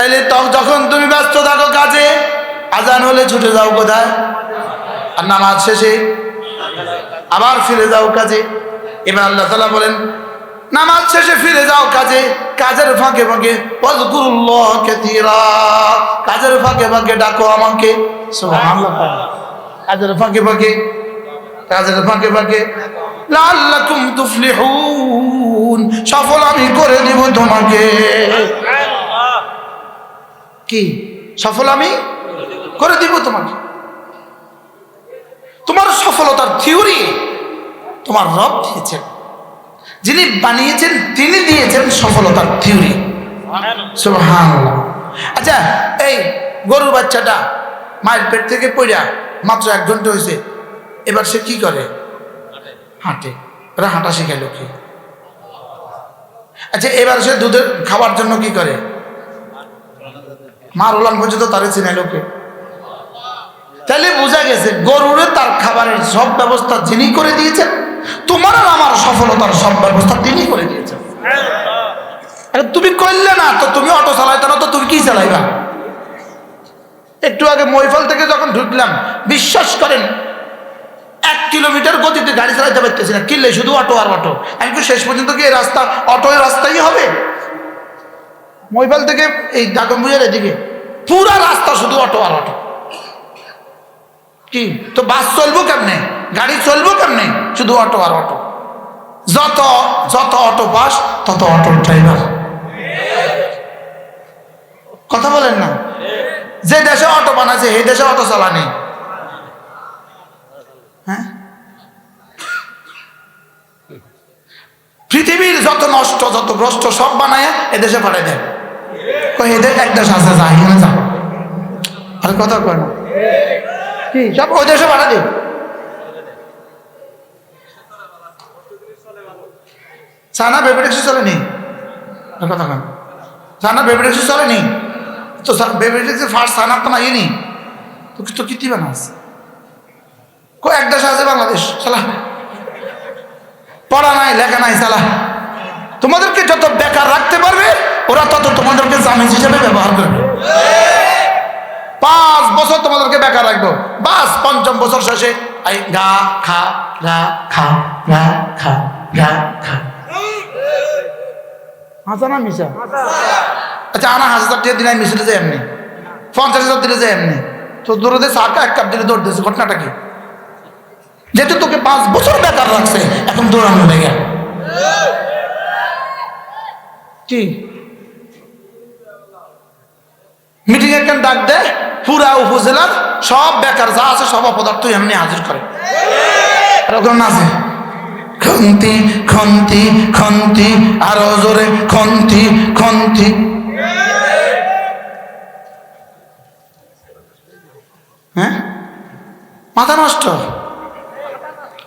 তাইলে যখন তুমি ব্যস্ত থাকো কাজে, আজান হলে ছুটে যাও কোথায়? আর নামাজ শেষে আবার ফিরে যাও কাজে। এবার আল্লাহ তালা বলেন, নামাজ শেষে ফিরে যাও কাজে, কাজের ফাঁকে ফাঁকে কাজের ফাঁকে ফাঁকে ডাকো আমাকে। কাজের ফাঁকে ফাঁকে, কাজের ফাঁকে ফাঁকে লাল্লাকুম তুফলিহুন, সফল আমি করে দিব তোমাকে। কি? সফল আমি? করে দিব তোমাকে। তোমার সফলতার থিওরি তোমার রব দিয়েছেন। যিনি বানিয়েছেন, তিনি দিয়েছেন সফলতার থিওরি। আচ্ছা এই গরুর বাচ্চাটা মায়ের পেট থেকে পড়া মাত্র এক ঘণ্টা হয়েছে। এবার সে কি করে? হাঁটে। ওরা হাঁটা শিখাইল কি? আচ্ছা এবার সে দুধের খাওয়ার জন্য কি করে? মার ওলান পর্যন্ত তারে চিনাই লোকে। তাহলে বোঝা গেছে, গরুরে তার খাবারের সব ব্যবস্থা যিনি করে দিয়েছেন, তোমার আর আমার সফলতার সব ব্যবস্থা তিনি করে দিয়েছেন। আরে তুমি করলে না, তো তুমি অটো চালাইতে না, তো তুমি কি চালাইবা? একটু আগে মহিফল থেকে যখন ঢুকলাম, বিশ্বাস করেন, এক কিলোমিটার গতিতে গাড়ি চালাইতে পারতেছি না। কিনলে শুধু অটো আর অটো। আমি শেষ পর্যন্ত কি এই রাস্তা অটো রাস্তাই হবে? মহিফল থেকে এই দাগম্বুজের এদিকে। পুরা রাস্তা শুধু অটো আর অটো। কি? তো বাস চলবো কেমনে? গাড়ি চলবো কেমনে? শুধু অটো আর অটো। যত যত অটো বাস, তত অটো ড্রাইভার। কথা বলেন না? যে দেশে অটো বানাচ্ছে সেই দেশে অটো চালানি। হ্যাঁ? পৃথিবীর যত নষ্ট, যত ভ্রষ্ট, সব বানায় এদেশে পাঠাই দেয়। কই এদের এক দেশ আছে যা আর কথা কয় না। কি? সব ওই দেশে পাঠা দিই সানা, বেবি ট্যাক্সি চলেনি? আর কথা কন সানা, বেবি ট্যাক্সি চলেনি? তো বেবি ট্যাক্সি ফার্স্ট সানা তো নাইনি তো তো কিতি বানাস কো এক দেশ আছে বাংলাদেশ, সালা। পড়া নাই, লেখা নাই, সালা। তোমাদেরকে যত বেকার রাখতে পারবে ওরা তত তোমাদেরকে জামিন হিসেবে ব্যবহার করবে। পাঁচ বছর তোমাদেরকে বেকার রাখব। বাস পঞ্চম বছর শেষে গা খা গা খা গা খা গা খা। হাসা না মিশা? আচ্ছা আনা হাজার টাকা দিন মিশলে যায় এমনি। পঞ্চাশ হাজার দিলে যায় এমনি। তো সাকা এক কাপ দিলে দৌড় দিয়েছে ঘটনাটা কি? যেহেতু তোকে পাঁচ বছর বেকার রাখছে এখন দৌড়ানো লেগে। কি? মিটিং একখান ডাক দেয় পুরা উপজেলার সব বেকার যা আছে সব অপদার্থ এমনি হাজির করে। আছে? খন্তি খন্তি খন্তি, আরও জোরে খন্তি খন্তি। হ্যাঁ? মাথা নষ্ট?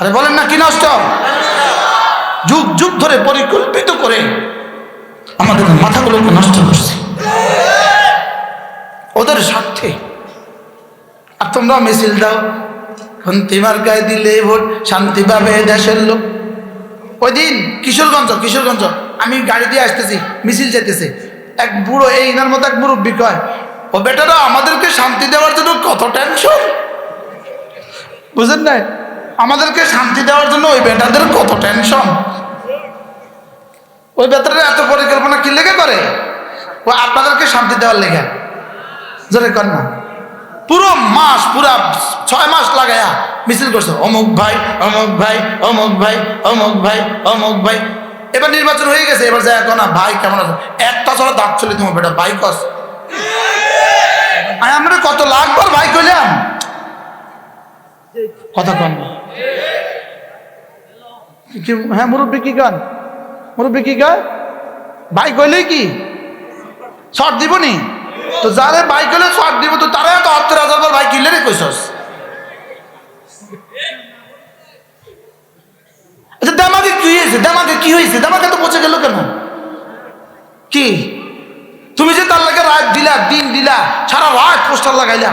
আরে বলেন না, কি নষ্ট? যুগ যুগ ধরে পরিকল্পিত করে আমাদের মাথাগুলোকে নষ্ট করছে। ওদের স্বার্থে। আর তোমরা মিছিল দাও। খন্তিমার গায়ে দিলে ভোট, শান্তি পাবে দেশের লোক। ওই দিন কিশোরগঞ্জ কিশোরগঞ্জ, আমি গাড়ি দিয়ে আসতেছি, মিছিল যেতেছে। এক বুড়ো, এই ইনার মতো এক মুরব্বী কয়, ও বেটারা, আমাদেরকে শান্তি দেওয়ার জন্য কত টেনশন? বুঝেন না আমাদেরকে শান্তি দেওয়ার জন্য ওই বেটাদের কত টেনশন? ওই বেটারা এত পরিকল্পনা কি লেগে করে? ও আপনাদেরকে শান্তি দেওয়ার লেগে। জোরে কর না। পুরো মাস, পুরা ছয় মাস লাগায়া মিছিল করছে। অমুক ভাই অমুক ভাই অমুক ভাই অমুক ভাই অমুক ভাই। এবার নির্বাচন হয়ে গেছে, এবার যায় না ভাই কেমন আছে? একটা ছাড়া দাঁত চলে তোমার বেটা, ভাই কস। আমি আমরা কত লাখবার ভাই কইলাম। কথা কন হ্যাঁ মুরব্বী কি গান? মুরব্বী কি গান? ভাই কইলেই কি? শর্ট দিব নি? তো যারে বাইক হলে শর্ট দিব, তো তারা তো আত্মীয় হাজার বার বাইক কিনলে রে কইসস আচ্ছা দামাকে কি হয়েছে? দামাকে কি হয়েছে? দামাকে তো পচে গেল কেন? কি? তুমি যে তার লাগে রাত দিলা, দিন দিলা, সারা রাত পোস্টার লাগাইলা,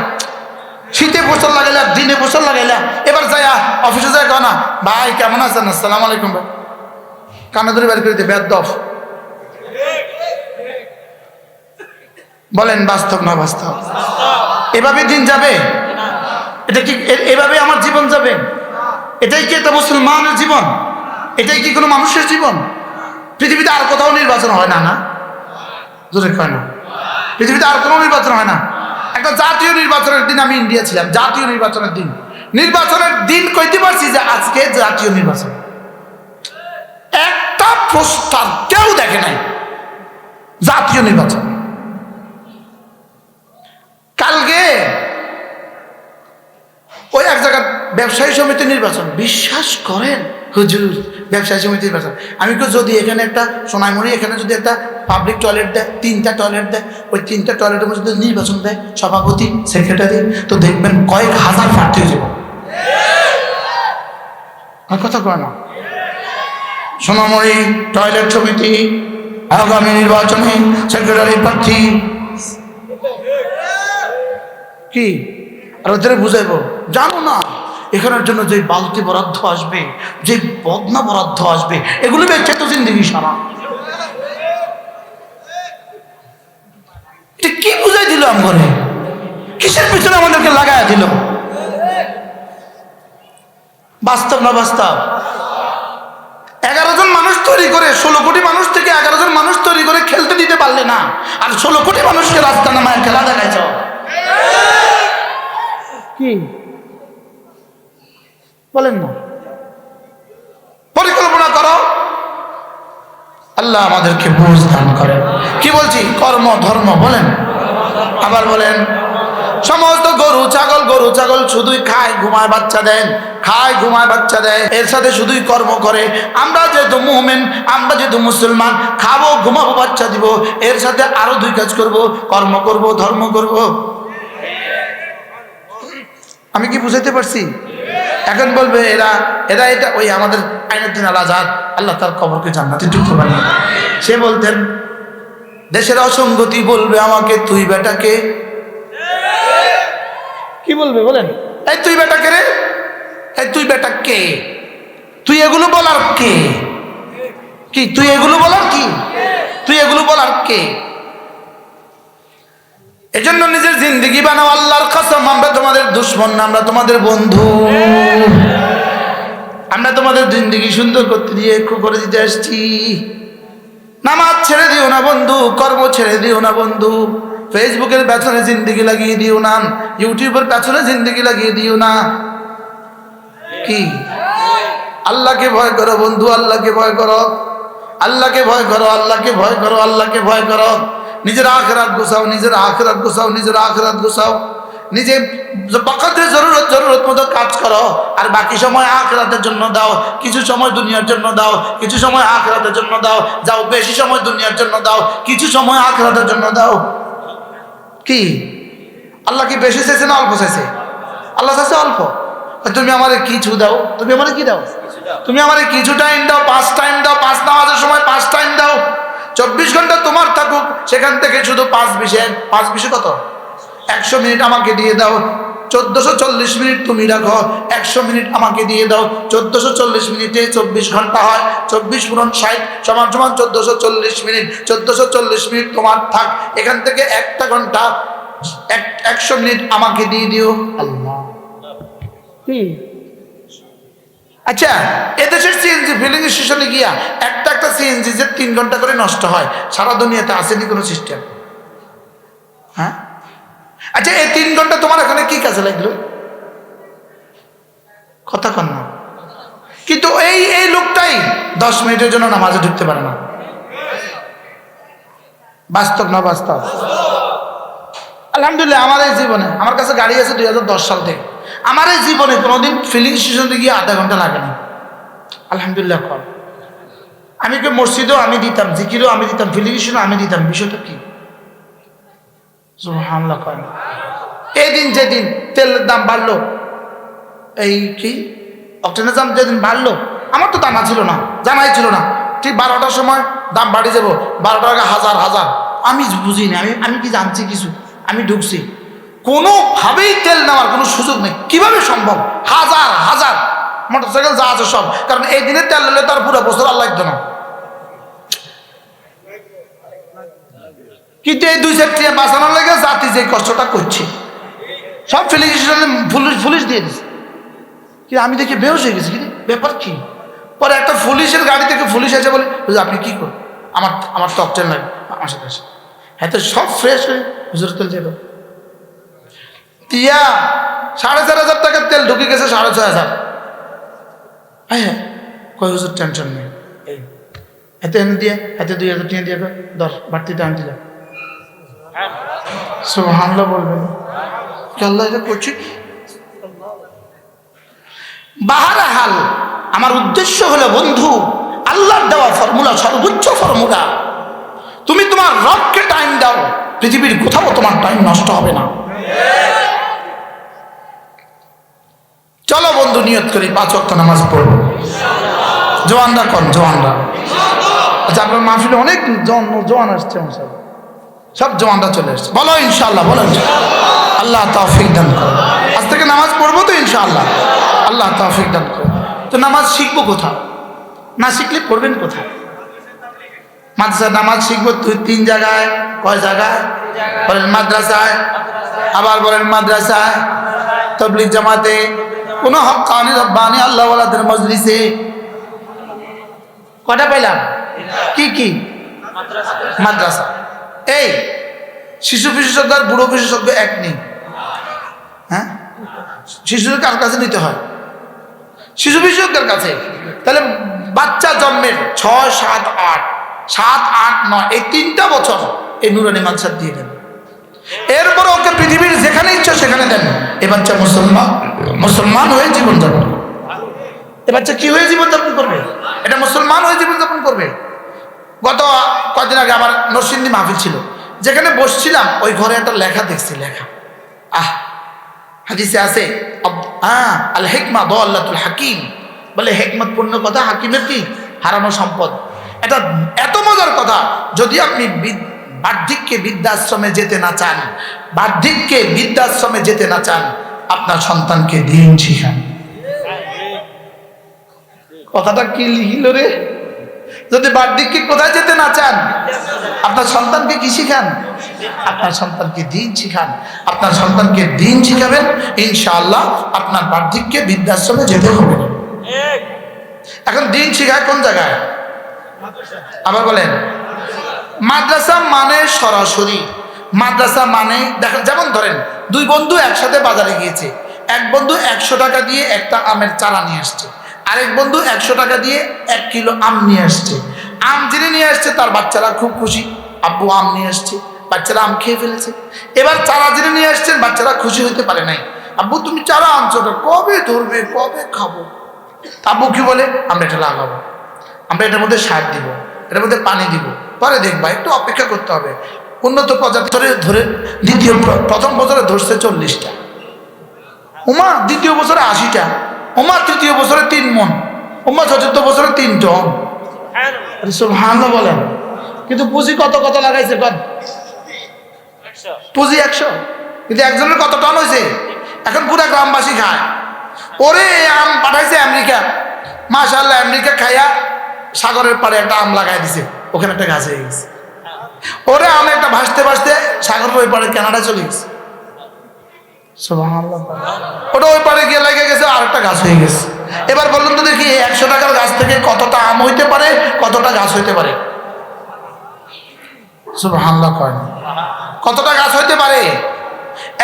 শীতে পোস্টার লাগাইলা, দিনে পোস্টার লাগাইলা, এবার যায়া অফিসে যায় না, ভাই, কেমন আছেন? আসসালাম আলাইকুম ভাই। কানা ধরে বের করে দিয়ে বেদ বলেন, বাস্তব না বাস্তব? এভাবে দিন যাবে? এটা কি এভাবে আমার জীবন যাবে? এটাই কি একটা মুসলমানের জীবন? এটাই কি কোনো মানুষের জীবন? পৃথিবীতে আর কোথাও নির্বাচন হয় না না? জোরে কয় না। পৃথিবীতে আর কোনো নির্বাচন হয় না। একটা জাতীয় নির্বাচনের দিন আমি ইন্ডিয়া ছিলাম, জাতীয় নির্বাচনের দিন। নির্বাচনের দিন কইতে পারছি যে আজকে জাতীয় নির্বাচন। একটা প্রস্তাব কেউ দেখে নাই। জাতীয় নির্বাচন কালকে ওই এক জায়গার ব্যবসায়ী সমিতি নির্বাচন। বিশ্বাস করেন? হুজুর, ব্যবসায়ী সমিতি নির্বাচন। আমি তো যদি এখানে একটা সোনাইমুড়ি এখানে যদি একটা পাবলিক টয়লেট দেয়, তিনটা টয়লেট দেয়, ওই তিনটা টয়লেটের মধ্যে যদি নির্বাচন দেয়, সভাপতি সেক্রেটারি তো দেখবেন কয়েক হাজার প্রার্থী হয়ে যাব। কথা কয় না। সোনামুড়ি টয়লেট সমিতি, আগামী নির্বাচনে সেক্রেটারি প্রার্থী। কি? আর ওদের বুঝাইবো। জানো না। এখানের জন্য যে বালতি বরাদ্দ আসবে, যে বদনা বরাদ্দ আসবে, এগুলো বেঁচে তো জিন্দগি সারা। কি বুঝাই দিল আমগরে কিসের পিছনে আমাদেরকে লাগায় দিল? বাস্তব না বাস্তব? এগারো জন মানুষ তৈরি করে, ষোলো কোটি মানুষ থেকে এগারো জন মানুষ তৈরি করে খেলতে দিতে পারলে না, আর ষোলো কোটি মানুষকে রাস্তা নামায় খেলা দেখাইছ। কি? বলেন না। পরিকল্পনা করো। আল্লাহ আমাদেরকে বুঝ দান করেন। কি বলছি? কর্ম, ধর্ম, বলেন। আবার বলেন, সমস্ত গরু, ছাগল গরু, ছাগল শুধুই খায়, ঘুমায়, বাচ্চা দেন। খায়, ঘুমায়, বাচ্চা দেয়। এর সাথে শুধুই কর্ম করে। আমরা যেহেতু মুহমেন আমরা যেহেতু মুসলমান, খাব, ঘুমাবো, বাচ্চা দিব, এর সাথে আরও দুই কাজ করব, কর্ম করব, ধর্ম করব। আমি কি বুঝাইতে পারছি? এখন বলবে এরা এরা এটা ওই আমাদের আইনুদ্দিন আল আজাদ আল্লাহ তার কবরকে জান্নাতে টুকরো বানিয়ে সে বলতেন দেশের অসঙ্গতি বলবে আমাকে তুই বেটাকে। কি বলবে বলেন? এই তুই বেটা কে রে? এই তুই বেটা কে? তুই এগুলো বলার কে? কি তুই এগুলো বলার কি? তুই এগুলো বলার কে? এজন্য নিজের জিন্দগি বানাও, আল্লাহর কসম, আমরা তোমাদের দুশ্মন না, আমরা তোমাদের বন্ধু। আমরা তোমাদের জিন্দগি সুন্দর করতে দিয়ে করে দিতে আসছি। নামাজ ছেড়ে দিও না বন্ধু, কর্ম ছেড়ে দিও না বন্ধু। ফেসবুকের পেছনে জিন্দগি লাগিয়ে দিও না, ইউটিউবের পেছনে জিন্দগি লাগিয়ে দিও না। কি? আল্লাহকে ভয় করো বন্ধু, আল্লাহকে ভয় করো। আল্লাহকে ভয় করো, আল্লাহকে ভয় করো, আল্লাহকে ভয় করো। নিজের আখরাত গোছাও নিজের আখরাত গোছাও নিজের আখরাত গোছাও। নিজে বকাতে জরুরত জরুরত মতো কাজ করো। আর বাকি সময় আখরাতের জন্য দাও। কিছু সময় দুনিয়ার জন্য দাও। কিছু সময় আখরাতের জন্য দাও। যাও বেশি সময় দুনিয়ার জন্য দাও। কিছু সময় আখরাতের জন্য দাও। কি? আল্লাহ কি বেশি চাইছে না অল্প চাইছে? আল্লাহ চাইছে অল্প। তুমি আমারে কিছু দাও? তুমি আমারে কি দাও? তুমি আমারে কিছু টাইম দাও? পাঁচ টাইম দাও? পাঁচ নামাজের সময় পাঁচ টাইম দাও? চব্বিশ ঘণ্টা তোমার থাকুক সেখান থেকে শুধু পাঁচ বিশে পাঁচ বিশে কত? একশো মিনিট আমাকে দিয়ে দাও চোদ্দশো চল্লিশ মিনিট তুমি রাখো একশো মিনিট আমাকে দিয়ে দাও চোদ্দশো চল্লিশ মিনিটে চব্বিশ ঘণ্টা হয় চব্বিশ পূরণ ষাট সমান সমান চোদ্দশো চল্লিশ মিনিট চোদ্দশো চল্লিশ মিনিট তোমার থাক এখান থেকে একটা ঘণ্টা এক একশো মিনিট আমাকে দিয়ে দিও। আল্লাহ। আচ্ছা এদেশের সিএনজি ফিলিং স্টেশনে গিয়া একটা একটা সিএনজি যে তিন ঘণ্টা করে নষ্ট হয়, সারা দুনিয়াতে আসেনি কোনো সিস্টেম হ্যাঁ? আচ্ছা এই তিন ঘণ্টা তোমার এখানে কি কাজে লাগল? কথা কন না। কিন্তু এই এই লোকটাই দশ মিনিটের জন্য নামাজে ঢুকতে পারে না। বাস্তব না বাস্তব? আলহামদুলিল্লাহ, আমার এই জীবনে, আমার কাছে গাড়ি আছে দুই হাজার দশ সাল থেকে। আমার এই জীবনে কোনোদিন ফিলিং স্টেশনে গিয়ে আধা ঘণ্টা লাগে না। আলহামদুলিল্লাহ কম আমি কি মসজিদেও আমি দিতাম, জিকিরও আমি দিতাম ফিলিং স্টেশনও আমি দিতাম, বিষয়টা কি? হামলা করে না। দিন যেদিন তেলের দাম বাড়লো, এই কি? অক্টেনের দাম যেদিন বাড়লো, আমার তো জানা ছিল না, জানাই ছিল না। ঠিক বারোটার সময় দাম বাড়ি যাব টাকা হাজার হাজার। আমি বুঝিনি, আমি আমি কি জানছি কিছু? আমি ঢুকছি। কোনোভাবেই তেল নেওয়ার কোনো সুযোগ নেই। কীভাবে সম্ভব? হাজার হাজার। মোটরসাইকেল যা আছে সব। কারণ এই দিনে তেল নিলে তার পুরো বছর আর লাগতো না। কিন্তু এই দুই চারটি বাঁচানোর লেগে জাতি যে কষ্টটা করছে সব ফেলে পুলিশ পুলিশ দিয়ে দিচ্ছে কিন্তু আমি দেখি বেহস হয়ে গেছি কি রে? ব্যাপার কি? পরে একটা পুলিশের গাড়ি থেকে পুলিশ এসে বলে "হুজুর, আপনি কি করেন আমার আমার টকটেল লাগে আমার সাথে আসে হ্যাঁ তো সব ফ্রেশ হয়ে হুজুর তেল যেত তিয়া সাড়ে চার হাজার টাকার তেল ঢুকে গেছে সাড়ে ছয় হাজার। হ্যাঁ কয় হুজুর টেনশন নেই। এই এতে এনে দিয়ে এতে দুই হাজার টিয়া দিয়ে দাও, দর বাড়তিটা আমি দিলাম সুবহানাল্লাহ বলবেন। কি আল্লাহ এটা করছি। বাহারাহাল আমার উদ্দেশ্য হলো বন্ধু আল্লাহর দেওয়া ফর্মুলা সর্বোচ্চ ফর্মুলা। তুমি তোমার রবকে টাইম দাও পৃথিবীর কোথাও তোমার টাইম নষ্ট হবে না। চলো বন্ধু, নিয়ত করি, পাঁচ ওয়াক্ত নামাজ পড়ব। জোয়ানরা কন, জোয়ানরা। আচ্ছা আপনার মাহফিলে অনেক জোয়ান আসছে। সব জওয়ানরা চলে এসছে বলো ইনশাল্লাহ বলো আল্লাহ তৌফিক দান করো আজ থেকে নামাজ পড়ব তো, ইনশাআল্লাহ। আল্লাহ তৌফিক দান করো তো নামাজ শিখব কোথাও না শিখলে পড়বেন কোথায়? মাদ্রাসা নামাজ শিখব তিন জায়গায়, কয় জায়গায়? বলেন মাদ্রাসায়। আবার বলেন মাদ্রাসায়। তবলিগ জামাতে। কোনো হকানি রব্বানি, আল্লাহ ওয়ালাদের মজলিসে? কটা পেলাম কি কি? মাদ্রাসা। এই, শিশু বিশেষজ্ঞ আর বুড়ো বিশেষজ্ঞ এক নেই। হ্যাঁ? শিশুদের কার কাছে নিতে হয়? শিশু বিশেষজ্ঞের কাছে। তাহলে বাচ্চা জন্মের ছয়, সাত, আট। সাত, আট, নয়, এই তিনটা বছর এই নুরানি মাদ্রাসা দিয়ে দেন। এরপর ওকে পৃথিবীর যেখানে ইচ্ছা সেখানে দেন। এ বাচ্চা মুসলমান মুসলমান হয়ে জীবনযাপন এ বাচ্চা কি হয়ে জীবনযাপন করবে? এটা মুসলমান হয়ে জীবনযাপন করবে। গত কদিন আগে আমার নরসিংদী মাহফিল ছিল। যেখানে বসছিলাম, ওই ঘরে একটা লেখা দেখছি, লেখা। আহ, হাদিসে আছে হ্যাঁ আল হেকমা দোয়াল্লাতুল হাকিম। বলে, হেকমত পূর্ণ কথা, হাকিমের কি? হারানো সম্পদ। এটা এত মজার কথা, যদি আপনি বার্ধক্যে বৃদ্ধাশ্রমে যেতে না চান, বার্ধক্যে বৃদ্ধাশ্রমে যেতে না চান আপনার সন্তানকে দিন শিখান। কথাটা কি লিখিল রে? যদি বার্ধক্যে কোথায় যেতে না চান, আপনার সন্তানকে কি শিখান? আপনার সন্তানকে দিন শিখান। আপনার সন্তানকে দিন শিখাবেন, ইনশাআল্লাহ আপনার বার্ধক্যে বৃদ্ধাশ্রমে যেতে হবে। এখন দিন শিখায় কোন জায়গায়? আবার বলেন, মাদ্রাসা মানে সরাসরি। মাদ্রাসা মানে দেখা যেমন ধরেন দুই বন্ধু একসাথে বাজারে গিয়েছে। এক বন্ধু একশো টাকা দিয়ে একটা আমের চারা নিয়ে আসছে। আরেক বন্ধু একশো টাকা দিয়ে এক কিলো আম নিয়ে আসছে। আম যিনি নিয়ে আসছে, তার বাচ্চারা খুব খুশি। আব্বু আম নিয়ে আসছে, বাচ্চারা আম খেয়ে ফেলেছে। এবার চারা যিনি নিয়ে আসছেন, বাচ্চারা খুশি হতে পারে নাই। আব্বু, তুমি চারা আনছো কবে ধরবে, কবে খাব? আব্বু কি বলে? আমরা এটা লাগাবো। আমরা এটার মধ্যে সার দিব, এটার মধ্যে পানি দিব। পরে দেখবা, একটু অপেক্ষা করতে হবে। উন্নত প্রজাতি ধরে দ্বিতীয় প্রথম বছরে ধরছে চল্লিশটা। উমা দ্বিতীয় বছরে আশিটা। উমা তৃতীয় বছরে তিন মন। উমা চতুর্থ বছরে তিন টন। হান্না বলেন। কিন্তু পুঁজি কত কত লাগাইছে পুঁজি একশো। কিন্তু একজনের কত টন হয়েছে এখন পুরা গ্রামবাসী খায়। ওরে, আম পাঠাইছে আমেরিকা। মাশাল্লাহ আমেরিকা খাইয়া সাগরের পাড়ে একটা আম লাগাই দিছে। ওখানে একটা গাছ হয়ে গেছে। ওরে, আম ভাসতে ভাসতে সাগরের ওই পাড়ে কানাডা চলে গেছে। ওটা ওই পাড়ে গিয়ে লেগে গেছে আর একটা গাছ হয়ে গেছে। এবার বলুন তো দেখি একশো টাকার গাছ থেকে কতটা আম হইতে পারে কতটা গাছ হইতে পারে? সুবহানাল্লাহ কয় কতটা গাছ হইতে পারে?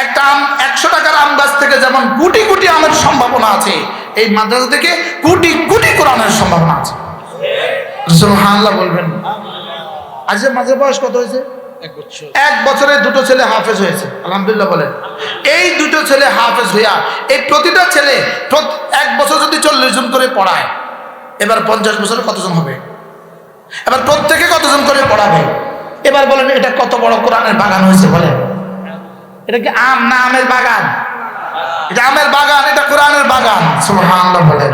একটা আম একশো টাকার আম গাছ থেকে যেমন কোটি কোটি আমের সম্ভাবনা আছে এই মাদ্রাসা থেকে কোটি কোটি কোরআনের সম্ভাবনা আছে। সুবহানাল্লাহ বলবেন। আজ মাঝে বয়স কত হয়েছে? এক বছরে। দুটো ছেলে হাফেজ হয়েছে, আলহামদুলিল্লাহ বলেন। এই দুটো ছেলে হাফেজ হইয়া, এই প্রতিটা ছেলে এক বছর যদি চল্লিশ জন করে পড়ায়, এবার পঞ্চাশ বছরে কতজন হবে? এবার প্রত্যেকে কতজন করে পড়াবে? এবার বলেন, এটা কত বড় কোরআনের বাগান হয়েছে, বলেন। এটা কি আম না আমের বাগান? এটা আমের বাগান, এটা কোরআনের বাগান, সুবহানাল্লাহ বলেন।